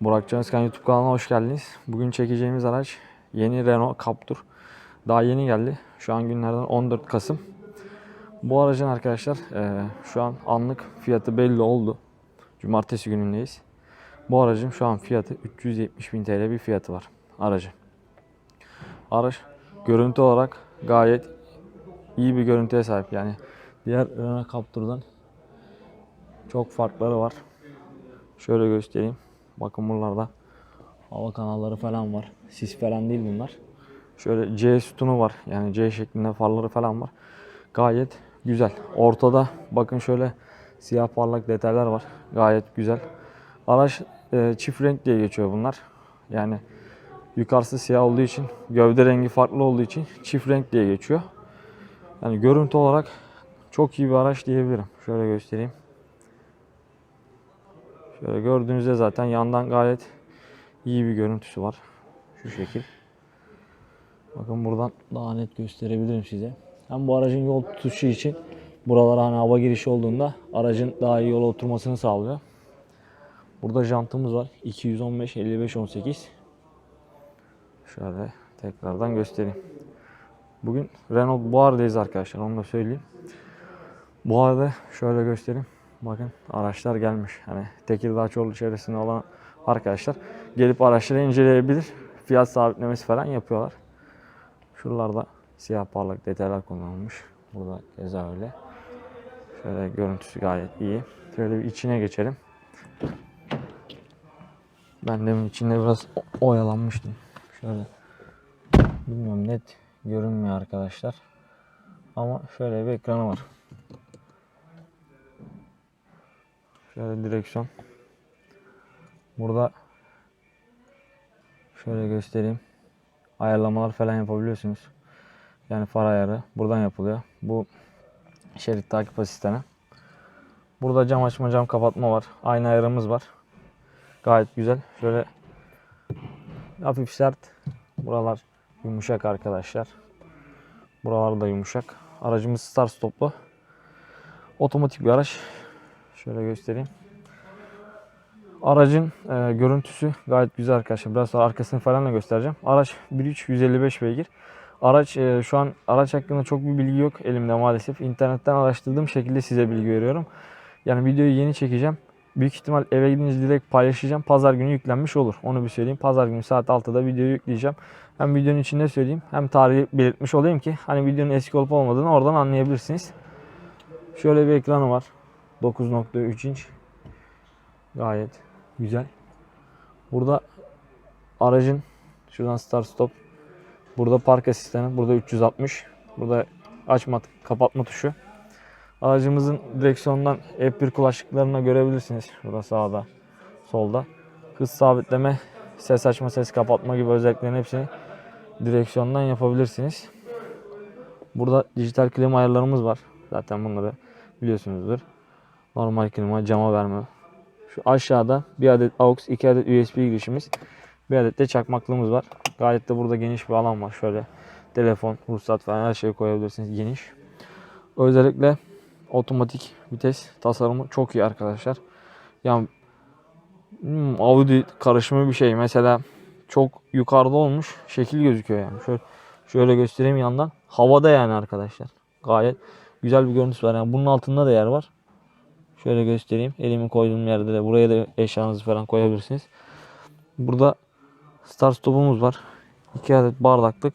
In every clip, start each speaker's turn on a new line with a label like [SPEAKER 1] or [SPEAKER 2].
[SPEAKER 1] Burak Can YouTube kanalına hoş geldiniz. Bugün çekeceğimiz araç yeni Renault Captur. Daha yeni geldi. Şu an günlerden 14 Kasım. Bu aracın arkadaşlar eee, şu an anlık fiyatı belli oldu. Cumartesi günündeyiz. Bu aracın şu an fiyatı 370 bin TL bir fiyatı var aracın. Araç görüntü olarak gayet iyi bir görüntüye sahip. Yani diğer Renault Captur'dan çok farkları var. Şöyle göstereyim. Bakın buralarda hava kanalları falan var. Sis falan değil bunlar. Şöyle C sütunu var. Yani C şeklinde farları falan var. Gayet güzel. Ortada bakın şöyle siyah parlak detaylar var. Gayet güzel. Araç e, çift renk diye geçiyor bunlar. Yani yukarısı siyah olduğu için, gövde rengi farklı olduğu için çift renk diye geçiyor. Yani görüntü olarak çok iyi bir araç diyebilirim. Şöyle göstereyim. Şöyle gördüğünüzde zaten yandan gayet iyi bir görüntüsü var. Şu şekil. Bakın buradan daha net gösterebilirim size. Hem bu aracın yol tutuşu için buralara hani hava girişi olduğunda aracın daha iyi yola oturmasını sağlıyor. Burada jantımız var. 215 55 18. Şöyle tekrardan göstereyim. Bugün Renault Buhar'dayız arkadaşlar. Onu da söyleyeyim. Bu arada şöyle göstereyim. Bakın araçlar gelmiş. Hani Tekirdağ Çorlu çevresinde olan arkadaşlar gelip araçları inceleyebilir. Fiyat sabitlemesi falan yapıyorlar. Şuralarda siyah parlak detaylar kullanılmış. Burada keza öyle. Şöyle görüntüsü gayet iyi. Şöyle bir içine geçelim. Ben demin içinde biraz oyalanmıştım. Şöyle bilmiyorum net görünmüyor arkadaşlar. Ama şöyle bir ekranı var. Şöyle direksiyon. Burada şöyle göstereyim. Ayarlamalar falan yapabiliyorsunuz. Yani far ayarı buradan yapılıyor. Bu şerit takip asistanı. Burada cam açma cam kapatma var. Aynı ayarımız var. Gayet güzel. Şöyle hafif sert. Buralar yumuşak arkadaşlar. Buralar da yumuşak. Aracımız start stoplu. Otomatik bir araç. Şöyle göstereyim. Aracın e, görüntüsü gayet güzel arkadaşlar. Biraz sonra arkasını falan da göstereceğim. Araç 1.3 155 beygir. Araç e, şu an araç hakkında çok bir bilgi yok elimde maalesef. İnternetten araştırdığım şekilde size bilgi veriyorum. Yani videoyu yeni çekeceğim. Büyük ihtimal eve gidince direkt paylaşacağım. Pazar günü yüklenmiş olur. Onu bir söyleyeyim. Pazar günü saat 6'da videoyu yükleyeceğim. Hem videonun içinde söyleyeyim hem tarihi belirtmiş olayım ki hani videonun eski olup olmadığını oradan anlayabilirsiniz. Şöyle bir ekranı var. 9.3 inç. Gayet güzel. Burada aracın şuradan start stop. Burada park asistanı. Burada 360. Burada açma kapatma tuşu. Aracımızın direksiyondan F1 kulaklıklarını görebilirsiniz. Burada sağda, solda. Hız sabitleme, ses açma, ses kapatma gibi özelliklerin hepsini direksiyondan yapabilirsiniz. Burada dijital klima ayarlarımız var. Zaten bunları biliyorsunuzdur. Normal klima, cama verme. Şu aşağıda bir adet AUX, iki adet USB girişimiz, bir adet de çakmaklığımız var. Gayet de burada geniş bir alan var. Şöyle telefon, ruhsat falan her şeyi koyabilirsiniz geniş. Özellikle otomatik vites tasarımı çok iyi arkadaşlar. Yani hmm, Audi karışımı bir şey. Mesela çok yukarıda olmuş şekil gözüküyor yani. Şöyle, şöyle göstereyim yandan. Havada yani arkadaşlar. Gayet güzel bir görüntüsü var. Yani bunun altında da yer var. Şöyle göstereyim. Elimi koyduğum yerde de buraya da eşyanızı falan koyabilirsiniz. Burada start stopumuz var. 2 adet bardaklık.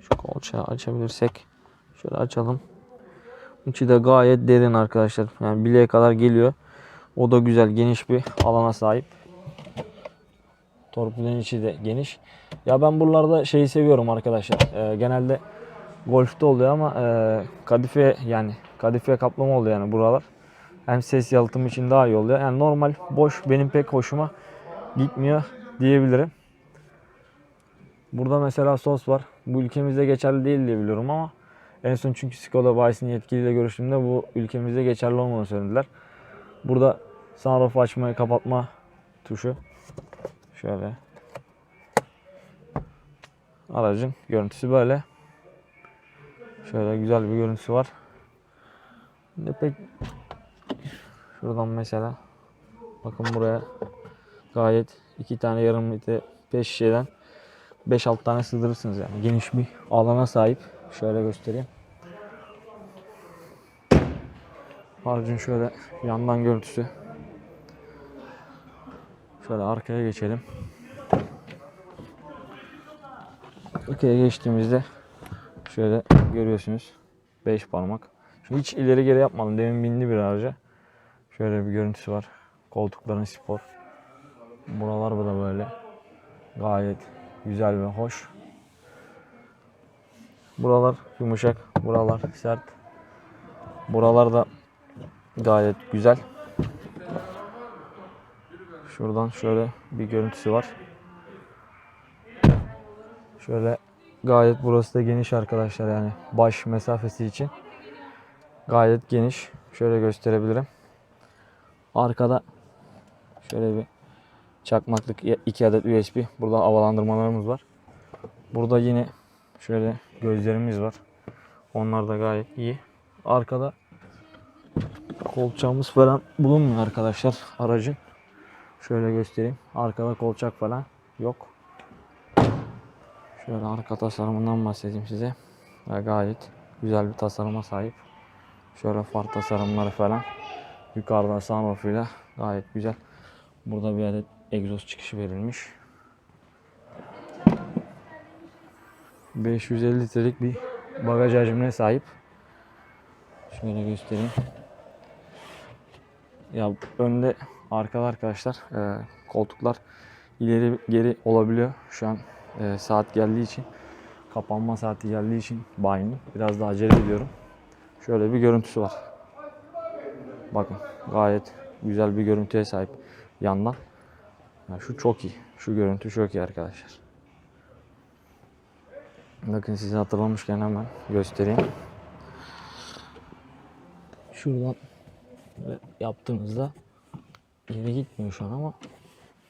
[SPEAKER 1] Şu kolçağı açabilirsek. Şöyle açalım. İçi de gayet derin arkadaşlar. Yani bileğe kadar geliyor. O da güzel geniş bir alana sahip. Torpilin içi de geniş. Ya ben buralarda şeyi seviyorum arkadaşlar. Ee, genelde Golf'te oluyor ama e, kadife yani kadife kaplama oluyor yani buralar. Hem ses yalıtımı için daha iyi oluyor. Yani normal boş benim pek hoşuma gitmiyor diyebilirim. Burada mesela sos var. Bu ülkemizde geçerli değil diye biliyorum ama en son çünkü Skoda bayisinin yetkiliyle görüştüğümde bu ülkemizde geçerli olmadığını söylediler. Burada sunroof açmayı kapatma tuşu. Şöyle. Aracın görüntüsü böyle. Şöyle güzel bir görüntüsü var. Ne pek şuradan mesela Bakın buraya gayet iki tane yarım litre peş şişeden 5-6 tane sığdırırsınız yani. Geniş bir alana sahip. Şöyle göstereyim. Harcın şöyle yandan görüntüsü. Şöyle arkaya geçelim. Arkaya geçtiğimizde şöyle görüyorsunuz 5 parmak. Hiç ileri geri yapmadım. Demin bindi bir araca. Şöyle bir görüntüsü var. Koltukların spor. Buralar da böyle. Gayet güzel ve hoş. Buralar yumuşak. Buralar sert. Buralar da gayet güzel. Şuradan şöyle bir görüntüsü var. Şöyle gayet burası da geniş arkadaşlar yani baş mesafesi için. Gayet geniş. Şöyle gösterebilirim. Arkada şöyle bir çakmaklık 2 adet USB. Burada havalandırmalarımız var. Burada yine şöyle gözlerimiz var. Onlar da gayet iyi. Arkada kolçağımız falan bulunmuyor arkadaşlar aracın. Şöyle göstereyim. Arkada kolçak falan yok. Şöyle arka tasarımından bahsedeyim size. Ve gayet güzel bir tasarıma sahip. Şöyle far tasarımları falan. Yukarıda sunroofuyla gayet güzel. Burada bir adet egzoz çıkışı verilmiş. 550 litrelik bir bagaj hacmine sahip. Şöyle göstereyim. Ya önde arkada arkadaşlar e, koltuklar ileri geri olabiliyor. Şu an e, saat geldiği için kapanma saati geldiği için bayini biraz daha acele ediyorum. Şöyle bir görüntüsü var. Bakın gayet güzel bir görüntüye sahip yandan. Ya şu çok iyi. Şu görüntü çok iyi arkadaşlar. Bakın size hatırlamışken hemen göstereyim. Şuradan yaptığınızda geri gitmiyor şu an ama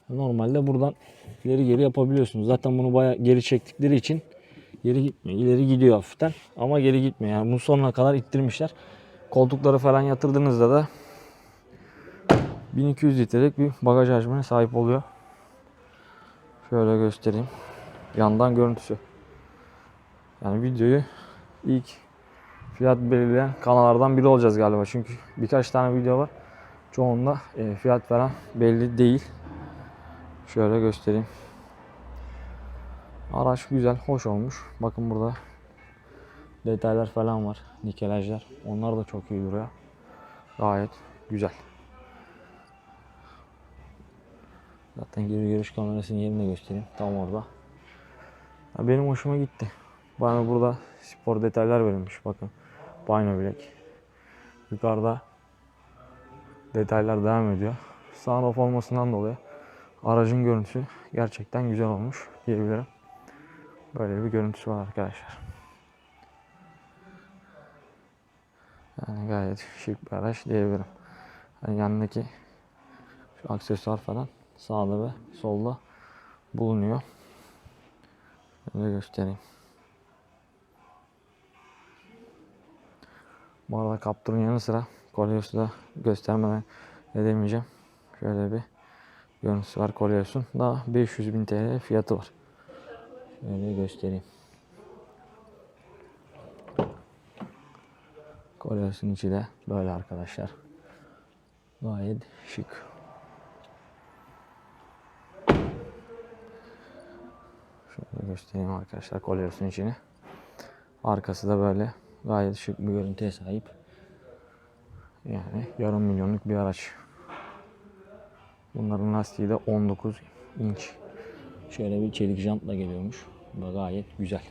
[SPEAKER 1] normalde buradan ileri geri yapabiliyorsunuz. Zaten bunu bayağı geri çektikleri için geri gitmiyor. İleri gidiyor hafiften ama geri gitmiyor. Yani bunu sonuna kadar ittirmişler. Koltukları falan yatırdığınızda da 1200 litrelik bir bagaj hacmine sahip oluyor. Şöyle göstereyim. Yandan görüntüsü. Yani videoyu ilk fiyat belirleyen kanallardan biri olacağız galiba. Çünkü birkaç tane video var. Çoğunda e, fiyat falan belli değil. Şöyle göstereyim. Araç güzel, hoş olmuş. Bakın burada detaylar falan var. Nikelajlar. Onlar da çok iyi duruyor. Gayet güzel. Zaten geri görüş kamerasının yerini de göstereyim. Tam orada. Ya benim hoşuma gitti. Bana burada spor detaylar verilmiş. Bakın. Bino bilek. Yukarıda detaylar devam ediyor. Sunroof olmasından dolayı aracın görüntüsü gerçekten güzel olmuş diyebilirim. Böyle bir görüntüsü var arkadaşlar. Yani gayet şık bir araç diyebilirim. Yani yanındaki şu aksesuar falan sağda ve solda bulunuyor. Şöyle göstereyim. Bu arada Captur'un yanı sıra Koleos'u da göstermeden edemeyeceğim. Şöyle bir görüntüsü var Koleos'un. Daha 500 bin TL fiyatı var. Şöyle göstereyim. Koleos'un içi de böyle arkadaşlar. Gayet şık. Şöyle göstereyim arkadaşlar Koleos'un içini. Arkası da böyle gayet şık bir görüntüye sahip. Yani yarım milyonluk bir araç. Bunların lastiği de 19 inç. Şöyle bir çelik jantla geliyormuş. Bu gayet güzel.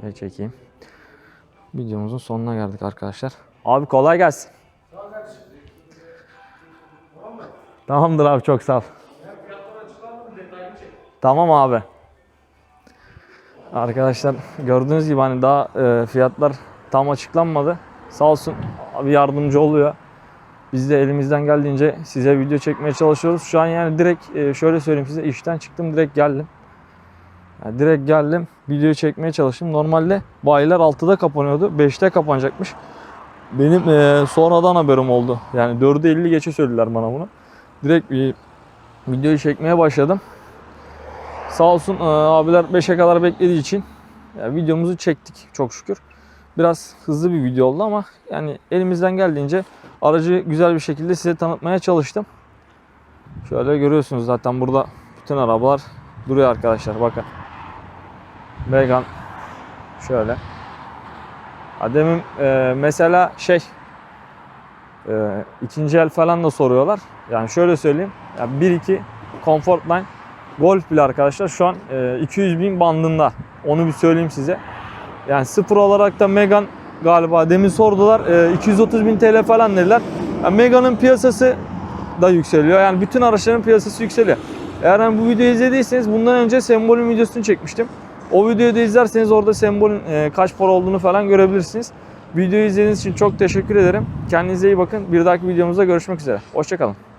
[SPEAKER 1] Şöyle çekeyim. Videomuzun sonuna geldik arkadaşlar. Abi kolay gelsin. Tamamdır abi çok sağ ol. Tamam abi. Arkadaşlar gördüğünüz gibi hani daha e, fiyatlar tam açıklanmadı. Sağ olsun abi yardımcı oluyor. Biz de elimizden geldiğince size video çekmeye çalışıyoruz. Şu an yani direkt e, şöyle söyleyeyim size işten çıktım direkt geldim. Yani direkt geldim video çekmeye çalıştım. Normalde bayiler 6'da kapanıyordu. 5'te kapanacakmış. benim e, sonradan haberim oldu. Yani 4'e 50 geçe söylediler bana bunu. Direkt bir videoyu çekmeye başladım. Sağ olsun e, abiler 5'e kadar beklediği için yani videomuzu çektik çok şükür. Biraz hızlı bir video oldu ama yani elimizden geldiğince aracı güzel bir şekilde size tanıtmaya çalıştım. Şöyle görüyorsunuz zaten burada bütün arabalar duruyor arkadaşlar bakın. Megane şöyle. Ha, Demin e, mesela şey e, ikinci el falan da soruyorlar. Yani şöyle söyleyeyim. Yani 1-2 Comfortline Golf bile arkadaşlar şu an e, 200 bin bandında. Onu bir söyleyeyim size. Yani sıfır olarak da Megane galiba demin sordular. E, 230 bin TL falan dediler. Yani Megane'ın piyasası da yükseliyor. Yani bütün araçların piyasası yükseliyor. Eğer hani bu videoyu izlediyseniz bundan önce sembolün videosunu çekmiştim. O videoyu da izlerseniz orada sembolün e, kaç para olduğunu falan görebilirsiniz. Videoyu izlediğiniz için çok teşekkür ederim. Kendinize iyi bakın. Bir dahaki videomuzda görüşmek üzere. Hoşçakalın.